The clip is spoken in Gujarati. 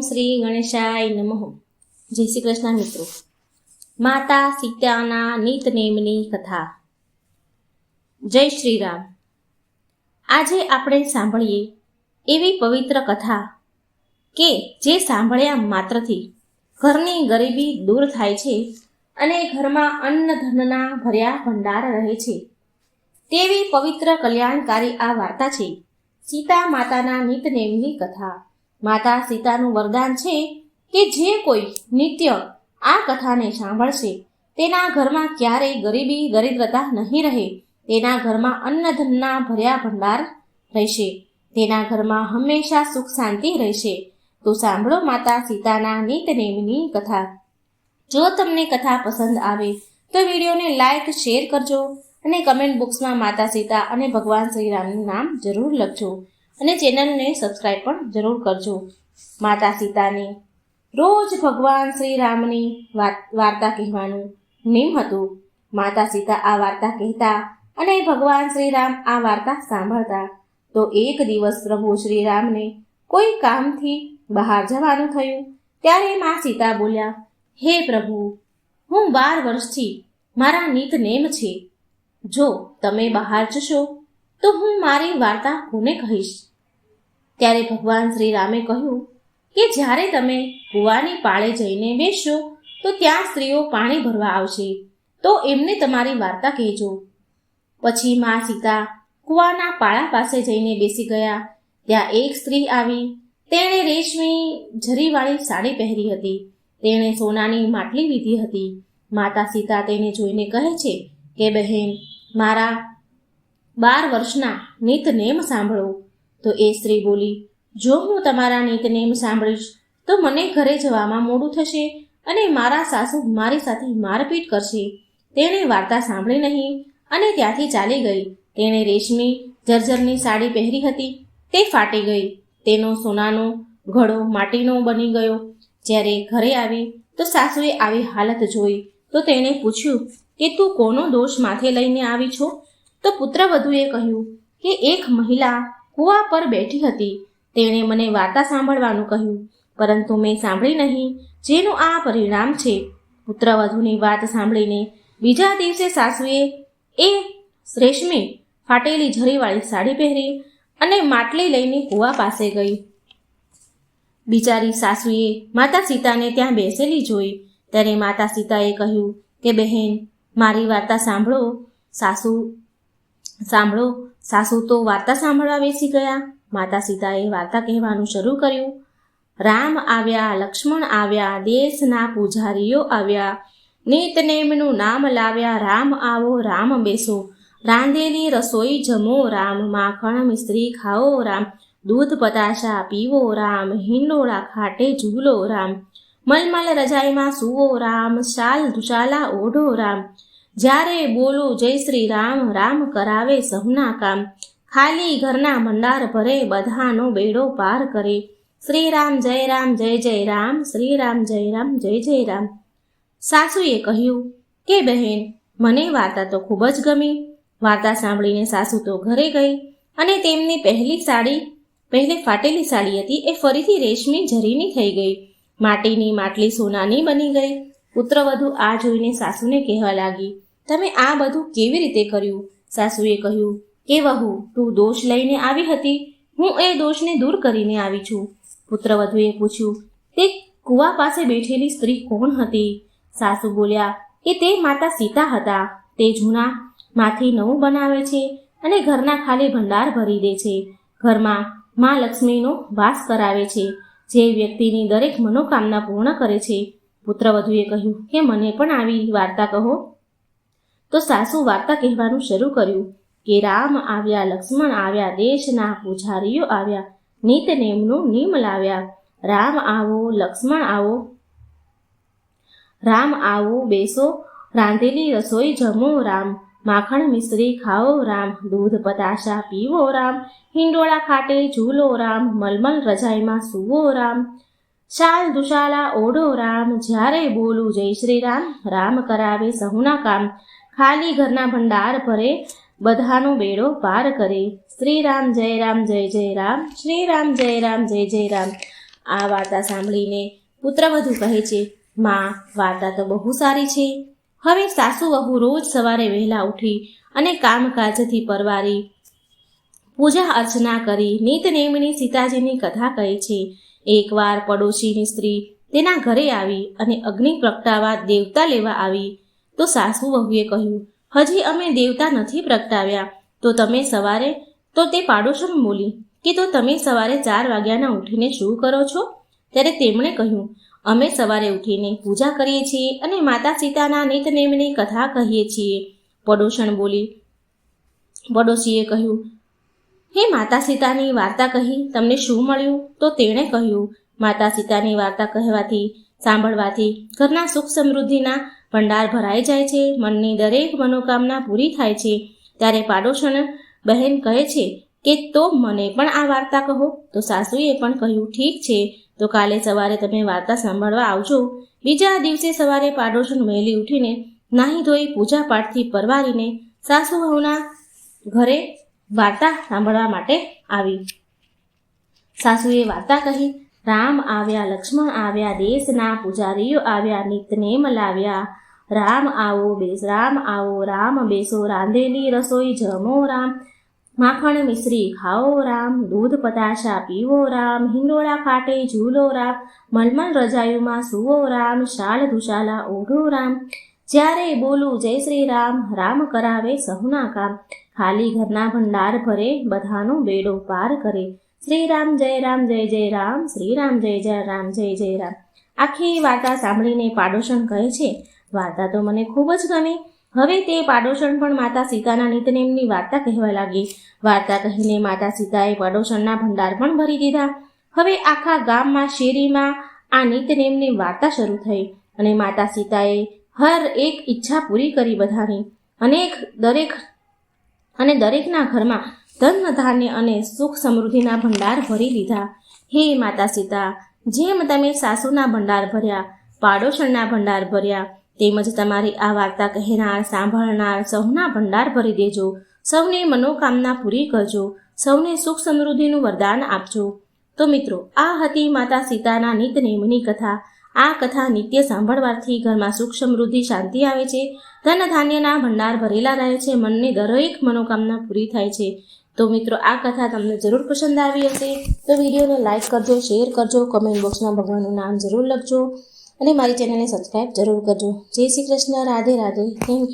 શ્રી ગણેશાય નમઃ. જય શ્રી કૃષ્ણ મિત્રો. માતા સીતાના નિતનેમની કથા. જય શ્રી રામ. આજે આપણે સાંભળીએ એવી પવિત્ર કથા કે જે સાંભળ્યા માત્રથી ઘરની ગરીબી દૂર થાય છે અને ઘરમાં અન્ન ધનના ભર્યા ભંડાર રહે છે. તેવી પવિત્ર કલ્યાણકારી આ વાર્તા છે સીતા માતાના નિતનેમની કથા. માતા સીતાનું વરદાન છે કે જે કોઈ નિત્ય આ કથાને સાંભળશે. તેના ઘરમાં ક્યારેય ગરીબી, દરિદ્રતા નહીં રહે. તેના ઘરમાં અન્નધનના ભર્યા ભંડાર રહેશે. તેના ઘરમાં હંમેશા સુખ શાંતિ રહેશે. તો સાંભળો માતા સીતાના નિતનેમની કથા. જો તમને કથા પસંદ આવે, તો વિડીયોને લાઈક, શેર કરજો અને કમેન્ટ બોક્સમાં માતા સીતા અને ભગવાન શ્રીરામનું નામ જરૂર લખજો. અને ચેનલને સબસ્ક્રાઈબ પણ જરૂર કરજો. માતા સીતાને રોજ ભગવાન શ્રી રામની વાર્તા કહેવાનું નિમ હતું. માતા સીતા આ વાર્તા કહેતા અને ભગવાન શ્રી રામ આ વાર્તા સાંભળતા. તો એક દિવસ પ્રભુ શ્રી રામને કોઈ કામથી બહાર જવાનું થયું. ત્યારે મા સીતા બોલ્યા, હે પ્રભુ, હું બાર વર્ષથી મારા નિતનેમ છે. જો તમે બહાર જશો, તો હું મારી વાર્તા કોને કહીશ? ત્યારે ભગવાન શ્રી રામે કહ્યું કે જ્યારે તમે કૂવાની પાળે જઈને બેસશો, તો ત્યાં સ્ત્રીઓ પાણી ભરવા આવશે. તો એમને તમારી વાર્તા કહેજો. પછી મા સીતા કૂવાના પાળા પાસે જઈને બેસી ગયા. ત્યાં એક સ્ત્રી આવી. તેણે રેશમી જરીવાળી સાડી પહેરી હતી. તેણે સોનાની માટલી લીધી હતી. માતા સીતા તેને જોઈને કહે છે કે, બહેન, મારા બાર વર્ષના નિતનેમ સાંભળો. તો એ સ્ત્રી બોલી, જો હું તમારા નિતનેમ સાંભળીશ, તો મને ઘરે જવામાં મોડું થશે અને મારા સાસુ મારી સાથે મારપીટ કરશે. તેણે વાર્તા સાંભળી નહીં અને ત્યાંથી ચાલી ગઈ. તેણે રેશમી જર્જરની સાડી પહેરી હતી. તે ફાટી ગઈ. તેનો સોનાનો ઘડો માટીનો બની ગયો. જ્યારે ઘરે આવી, તો સાસુએ આવી હાલત જોઈ. તો તેણે પૂછ્યું, કે તું કોનો દોષ માથે લઈને આવી છો? તો પુત્રવધુએ કહ્યું, કે એક મહિલા કૂવા પર બેઠી હતી. તેણે મને વાર્તા સાંભળવાનું કહ્યું, પરંતુ મેં સાંભળી નહીં, જેનું આ પરિણામ છે. પુત્રવધુની વાત સાંભળીને બીજા દિવસે સાસુએ એ રેશમી ફાટેલી જરીવાળી સાડી પહેરી અને માટલી લઈને કૂવા પાસે ગઈ. બિચારી સાસુએ માતા સીતાને ત્યાં બેસેલી જોઈ. ત્યારે માતા સીતાએ કહ્યું કે, બહેન, મારી વાર્તા સાંભળો. સાસુ સાંભળો, સાસુ તો વાર્તા સાંભળવા બેસી ગયા. માતા સીતાએ વાર્તા કહેવાનું શરૂ કર્યું. રામ આવ્યા, લક્ષ્મણ આવ્યા, દેશના પૂજારીઓ આવ્યા. નિતનેમનું નામ લાવ્યા, રામ આવો, રામ બેસો. રાંધેલી રસોઈ જમો, રામ માખણ મિશ્રી ખાઓ, રામ દૂધ પતાશા પીવો, રામ હિંડોળા ખાટે ઝૂલો, રામ મલમલ રજાઈમાં સુવો, રામ શાલ ધુશાલા ઓઢો, રામ જ્યારે બોલો જય શ્રી રામ રામ કરાવે સહુના કામ. ખાલી ઘરના ભંડાર ભરે બધાનો બેડો પાર કરે. શ્રી રામ, જય રામ, જય જય રામ, શ્રી રામ, જય રામ, જય જય રામ. સાસુએ કહ્યું, કે બહેન, મને વાર્તા તો ખૂબ જ ગમી. વાર્તા સાંભળીને સાસુ તો ઘરે ગઈ અને તેમની પહેલી સાડી, પહેલે ફાટેલી સાડી હતી એ ફરીથી રેશમી ઝરીની થઈ ગઈ. માટીની માટલી સોનાની બની ગઈ. પુત્રવધુ આ જોઈને સાસુને કહેવા લાગી તમે આ બધું કેવી રીતે કર્યું? સાસુએ કહ્યું, કે વહુ, તું દોષ લઈને આવી હતી? હું એ દોષને દૂર કરીને આવી છું. પુત્રવધુએ પૂછ્યું, તે કુવા પાસે બેઠેલી સ્ત્રી કોણ હતી? સાસુ બોલ્યા કે તે માતા સીતા હતા. તે જૂના માથી નવું બનાવે છે અને ઘરના ખાલી ભંડાર ભરી દે છે. ઘરમાં મા લક્ષ્મીનો વાસ કરાવે છે. જે વ્યક્તિની દરેક મનોકામના પૂર્ણ કરે છે. પુત્રવધુએ કહ્યું, કે મને પણ આવી વાર્તા કહો. તો સાસુ વાર્તા કહેવાનું શરૂ કર્યું. કે રામ આવ્યા, લક્ષ્મણ આવ્યા, દેશના પૂજારીઓ આવ્યા નિતનેમનું નિમ લાવ્યા. રામ આવો, લક્ષ્મણ આવો. રામ આવો, બેસો. રાંધેલી રસોઈ જમો, રામ. માખણ મિશ્રી ખાઓ, રામ. દૂધ, પતાશા પીવો, રામ. હિંડોળા ખાટે ઝૂલો, રામ. મલમલ રજાઈમાં સૂવો, રામ. શાલ દુશાલા ઓઢો, રામ. જ્યારે બોલું જય શ્રી રામ રામ કરાવે સહુના કામ. ખાલી ઘરના ભંડાર ભરે બધાનો બેડો પાર કરે. શ્રી રામ જય રામ, જય જય રામ. શ્રી રામ જય રામ, જય જય રામ. આ વાર્તા સાંભળીને પુત્રવધુ કહે છે, માં, વાર્તા તો બહુ સારી છે. હવે સાસુ વહુ રોજ સવારે વહેલા ઉઠી અને કામકાજથી પરવારી પૂજા અર્ચના કરી નિતનેમની સીતાજીની કથા કહે છે. એકવાર પડોશીની સ્ત્રી તેના ઘરે આવી અને અગ્નિ પ્રગટાવા દેવતા લેવા આવી. તો સાસુ વહુએ કહ્યું, હજી અમે દેવતા નથી પ્રગટાવ્યા. તો તમે સવારે તો તે પાડોશણ બોલી, કે તો તમે સવારે ચાર વાગ્યાના ઉઠીને શું કરો છો ત્યારે તેમણે કહ્યું, અમે સવારે ઉઠીને પૂજા કરીએ છીએ અને માતા સીતાના નિતનેમની કથા કહીએ છીએ. પડોશણ બોલી, પડોશીએ કહ્યું, હે માતા સીતાની વાર્તા કહી તમને શું મળ્યું તો તેણે કહ્યું, માતા સીતાની વાર્તા કહેવાથી, સાંભળવાથી ઘરના સુખ સમૃદ્ધિના ભંડાર ભરાઈ જાય છે, મનની દરેક મનોકામના પૂરી થાય છે. ત્યારે પાડોશણ બહેન કહે છે કે, તો મને પણ આ વાર્તા કહો. તો સાસુએ પણ કહ્યું, ઠીક છે. તો કાલે સવારે તમે વાર્તા સાંભળવા આવજો. બીજા દિવસે સવારે પાડોશણ વહેલી ઉઠીને નાહી ધોઈ પૂજા પાઠથી પરવારીને સાસુ વહુના ઘરે વાર્તા સાંભળવા માટે આવી. સાસુએ વાર્તા કહી રામ આવ્યા, લક્ષ્મણ આવ્યા, દેશના પૂજારીઓ આવ્યા, નિતનેમ લાવ્યા. રામ આવો, બેસ, રામ આવો, રામ બેસો, રાંધેલી રસોઈ જમો, રામ. માખણ મિશ્રી ખાઓ, રામ. દૂધ પતાશા પીવો, રામ. હિંડોળા ફાટે, ઝૂલો, રામ. મલમલ રજાયુમાં સુવો, રામ. શાલ ધુશાલા ઓઢો, રામ. જ્યારે બોલું, જય શ્રી રામ. રામ કરાવે સહુના કામ. ખાલી ઘરના ભંડાર ભરે, બધાનો બેડો પાર કરે. શ્રી રામ જય રામ, જય જય રામ શ્રી રામ જય જય રામ, જય જય રામ. આખી વાર્તા સાંભળીને પાડોશણ કહે છે. વાર્તા તો મને ખૂબ જ ગમી. હવે તે પાડોશણ પણ માતા સીતાના નિતનેમની વાર્તા કહેવા લાગી. વાર્તા કહીને માતા સીતાએ પાડોશણના ભંડાર પણ ભરી દીધા. હવે આખા ગામમાં, શેરીમાં આ નિતનેમની વાર્તા શરૂ થઈ અને માતા સીતાએ હર એક ઈચ્છા પૂરી કરી બધાની. અનેક દરેક અને દરેકના ઘરમાં ધન ધાન્ય અને સુખ સમૃદ્ધિના ભંડાર ભરી દીધા હે માતા સીતા, જેમ તમે સાસુના ભંડાર ભર્યા પાડોશણના ભંડાર ભર્યા, તેમજ તમારી આ વાર્તા કહેનાર, સાંભળનાર સૌના ભંડાર ભરી દેજો. સૌને મનોકામના પૂરી કરજો. સૌને સુખ સમૃદ્ધિનું વરદાન આપજો. તો મિત્રો, આ હતી માતા સીતાના નિત નેમની કથા. આ કથા નિત્ય સાંભળવાથી ઘરમાં સુખ સમૃદ્ધિ, શાંતિ આવે છે. ધન ધાન્યના ભંડાર ભરેલા રહે છે. મનની દરેક મનોકામના પૂરી થાય છે. તો મિત્રો, આ કથા તમને જરૂર પસંદ આવી હશે. તો વિડીયોને લાઇક કરજો શેર કરજો કમેન્ટ બોક્સમાં ભગવાનનું નામ જરૂર લખજો અને મારી ચેનલને સબસ્ક્રાઈબ જરૂર કરજો. જય શ્રી કૃષ્ણ, રાધે રાધે. Thank you